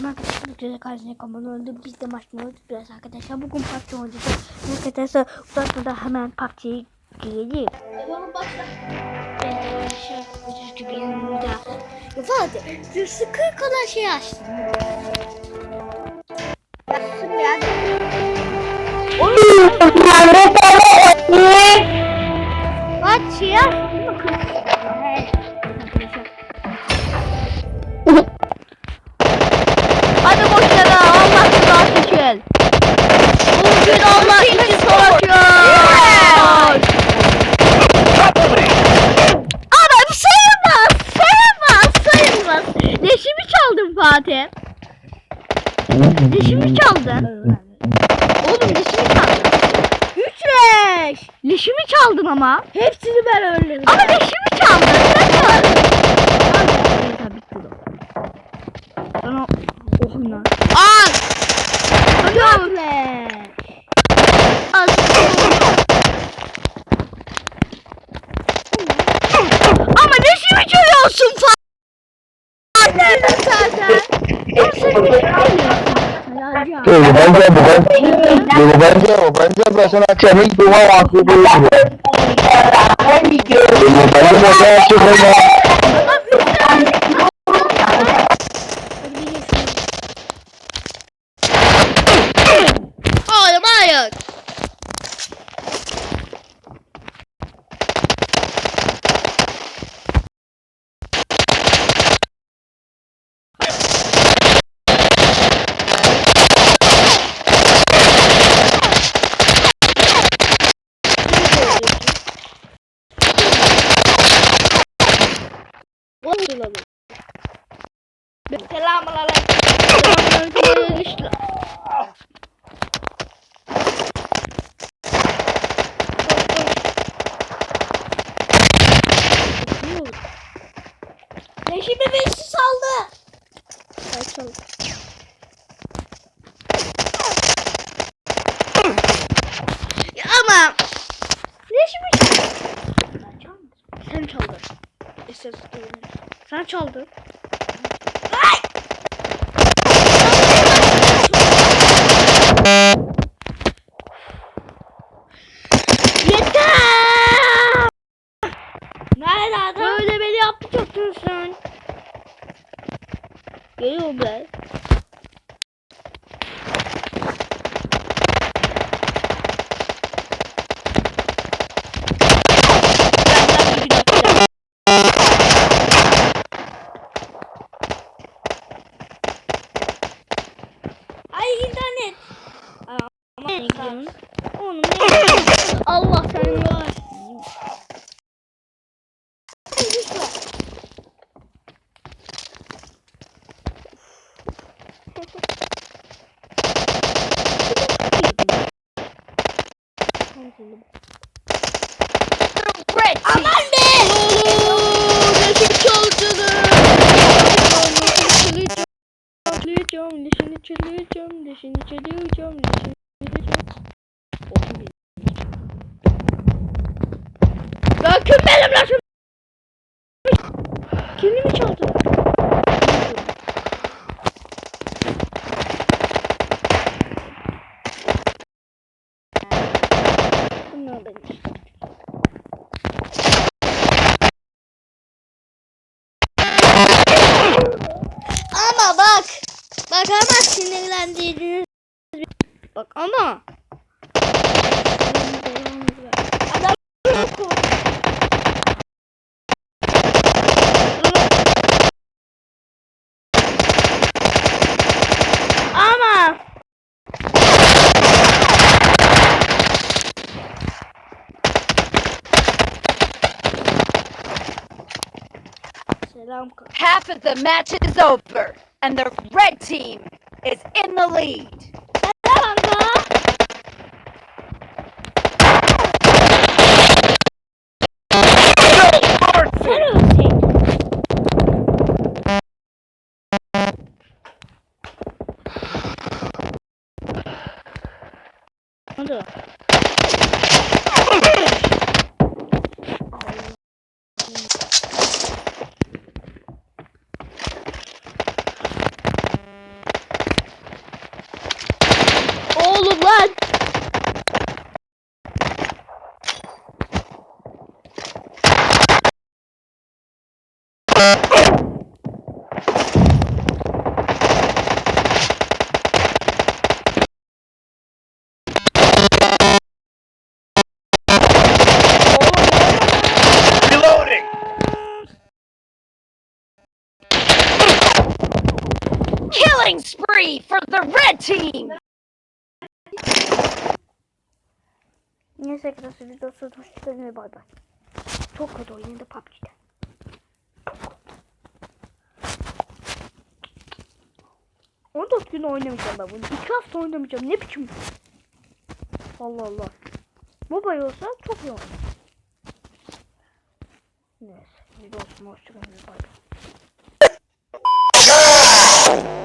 Selam arkadaşlar. Güzel karşınızda kamerayı öldü. Biz de öldük biraz arkadaşlar. Bugün PUBG oynayacağız. Arkadaşlar uzatmadan hemen PUBG'ye girelim. Gördüğünüz gibi yanımda. Bir sıkı kadar şey açtım. Başlasın Bugün Allah için savaşıyoruz. Ama bir sayılmaz. Sayılmaz. Sayılmaz. Leşimi çaldın Fatih. Leşimi çaldın. Oğlum leşimi çaldın. Üç leş. Leşimi çaldın ama. Hepsini ben öldürdüm. Ama leşimi çaldın. Sen çalıyorsun falan. Nerede zaten? Ama sen leşimi çalıyorsun. Helal Tuh, banja bukan. Dulu banja, banja bahasa kami cuma waktu dulu. Dulu banja bahasa cuma. Hayır Selamun aleyküm. Leşimi birisi saldı. Ya ama leşimi çaldın. Sen çaldın. Esas Sen çaldın. Yeter! Nerede adam? Böyle beni yapacaksın sen. Geliyorum ben. Benden bir dakika. Ay internet. Gidiyorsun? Oğlum gidiyorsun? Allah seni var. Aman be. Leşini çalacağım. Çalacağım, leşini çalacağım, çalacağım. Ya kim benim leşim? Kimi mi çaldı? Bunlar benim. Ama bak. Bak ama sinirlendiğiniz. Bak ama. Adam Half of the match is over, and the red team is in the lead. Kanka. killing spree for the red team! Neyse arkadaşlar videosu Bye, bye. bay bay. Çok kötü oynadı PUBG'de. 14 gün oynamayacağım ben bunu. 2 hafta oynamayacağım. Ne biçim? Allah Allah. Mobile olsa çok iyi olur. Neyse. Bir dostum hoşçakalın. Bay bay.